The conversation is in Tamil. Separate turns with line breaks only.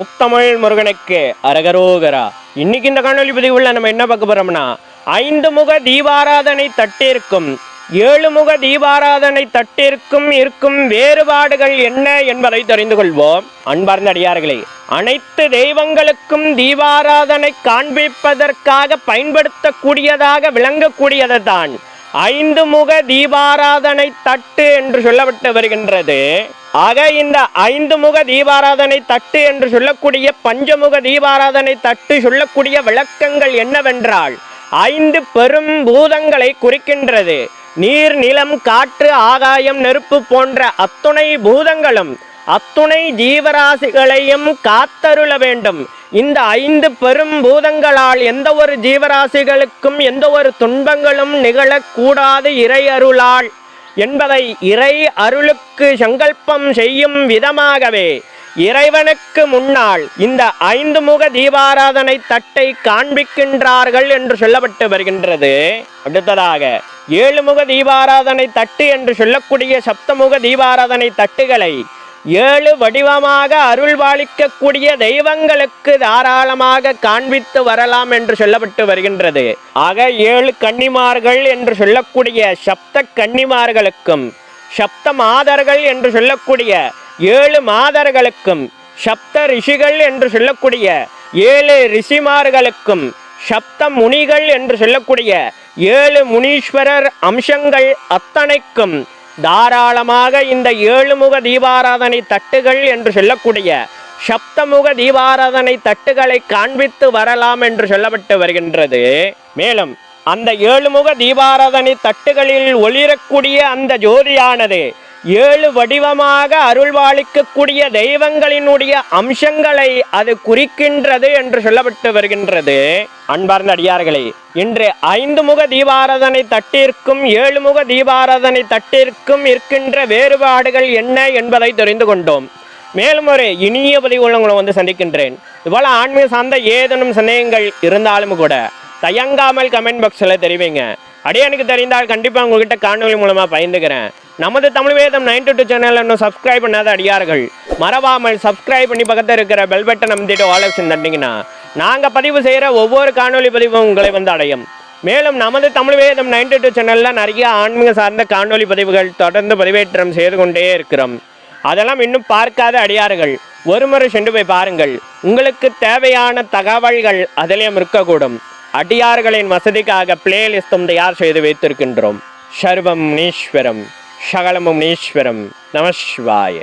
முத்தமிழ் முருகனுக்கு அரகரோகரா. இன்னைக்கு இந்த காணொலி பதிவுல நம்ம என்ன பார்க்க போறோம்னா ஐந்து முக தீபாராதனை தட்டிற்கும் ஏழு முக தீபாராதனை தட்டிற்கும் இருக்கும் வேறுபாடுகள் என்ன என்பதை தெரிந்து கொள்வோம். அன்பார்ந்த அடியார்களே அனைத்து தெய்வங்களுக்கும் தீபாராதனை காண்பிப்பதற்காக பயன்படுத்தக்கூடியதாக விளங்கக்கூடியது தான் ஐந்து முக தீபாராதனை தட்டு என்று சொல்லப்பட்டு வருகின்றது. ஆக இந்த ஐந்து முக தீபாராதனை தட்டு என்று சொல்லக்கூடிய பஞ்சமுக தீபாராதனை தட்டு சொல்லக்கூடிய விளக்கங்கள் என்னவென்றால் ஐந்து பெரும் பூதங்களை குறிக்கின்றது. நீர் நிலம் காற்று ஆகாயம் நெருப்பு போன்ற அத்துணை பூதங்களும் அத்துணை ஜீவராசிகளையும் காத்தருள வேண்டும். இந்த ஐந்து பெரும் பூதங்களால் எந்த ஒரு ஜீவராசிகளுக்கும் எந்த ஒரு துன்பங்களும் நிகழக்கூடாது இறை அருளால் என்பதை இறை அருளுக்கு சங்கல்பம் செய்யும் விதமாகவே இறைவனுக்கு முன்னால் இந்த ஐந்து முக தீபாராதனை தட்டை காண்பிக்கின்றார்கள் என்று சொல்லப்பட்டு வருகின்றது. அடுத்ததாக ஏழு முக தீபாராதனை தட்டு என்று சொல்லக்கூடிய சப்தமுக தீபாராதனை தட்டுகளை ஏழு வடிவமாக அருள்வாளிக்கக்கூடிய தெய்வங்களுக்கு தாராளமாக காண்பித்து வரலாம் என்று சொல்லப்பட்டு வருகின்றது. ஆக ஏழு கன்னிமார்கள் என்று சொல்லக்கூடிய சப்த கன்னிமார்களுக்கும் சப்த மாதர்கள் என்று சொல்லக்கூடிய ஏழு மாதர்களுக்கும் சப்த ரிஷிகள் என்று சொல்லக்கூடிய ஏழு ரிஷிமார்களுக்கும் சப்த முனிகள் என்று சொல்லக்கூடிய ஏழு முனீஸ்வரர் அம்சங்கள் அத்தனைக்கும் தாராளமாக இந்த ஏழுமுக தீபாராதனை தட்டுகள் என்று சொல்லக்கூடிய சப்தமுக தீபாராதனை தட்டுகளை காண்பித்து வரலாம் என்று சொல்லப்பட்டு வருகின்றது. மேலும் அந்த ஏழுமுக தீபாராதனை தட்டுகளில் ஒளிரக்கூடிய அந்த ஜோதியானது ஏழு வடிவமாக அருள்வாளிக்கக்கூடிய தெய்வங்களினுடைய அம்சங்களை அது குறிக்கின்றது என்று சொல்லப்பட்டு வருகின்றது. அன்பார்ந்த அடியார்களே இன்று ஐந்து முக தீபாராதனை தட்டிற்கும் ஏழு முக தீபாராதனை தட்டிற்கும் இருக்கின்ற வேறுபாடுகள் என்ன என்பதை தெரிந்து கொண்டோம். மேலும் ஒரு இனிய பதிவுள்ள உள்ளவங்களும் வந்து சந்திக்கின்றேன். இவ்வளோ ஆன்மீக சார்ந்த ஏதேனும் சந்தேகங்கள் இருந்தாலும் கூட தயங்காமல் கமெண்ட் பாக்ஸில் தெரிவிங்க. அடியானுக்கு தெரிந்தால் கண்டிப்பாக உங்ககிட்ட காணொலி மூலமாக பயந்துக்கிறேன். நமது தமிழ் வேதம் நைன்டி டூ சேனல் இன்னும் சப்ஸ்கிரைப் பண்ணாத அடியார்கள். மறவாமல் சப்ஸ்கிரைப் பண்ணி பக்கத்தில் இருக்கிற பெல் பட்டன் நம்பிட்டு ஆல் ஆப்ஷன் தட்டிங்கன்னா நாங்கள் பதிவு செய்கிற ஒவ்வொரு காணொலி பதிவும் உங்களை வந்து அடையும். மேலும் நமது தமிழ் வேதம் நைன்டி டூ சேனலில் நிறைய ஆன்மீக சார்ந்த காணொலி பதிவுகள் தொடர்ந்து பதிவேற்றம் செய்து கொண்டே இருக்கிறோம். அதெல்லாம் இன்னும் பார்க்காத அடியார்கள். ஒரு முறை சென்று போய் பாருங்கள். உங்களுக்கு தேவையான தகவல்கள் அதிலேயும் இருக்கக்கூடும். அடியார்களின் வசதிக்காக பிளேலிஸ்டும் தயார் செய்து வைத்திருக்கின்றோம். சர்வம் நீஸ்வரம் சகலமும் நீஸ்வரம் நமசிவாய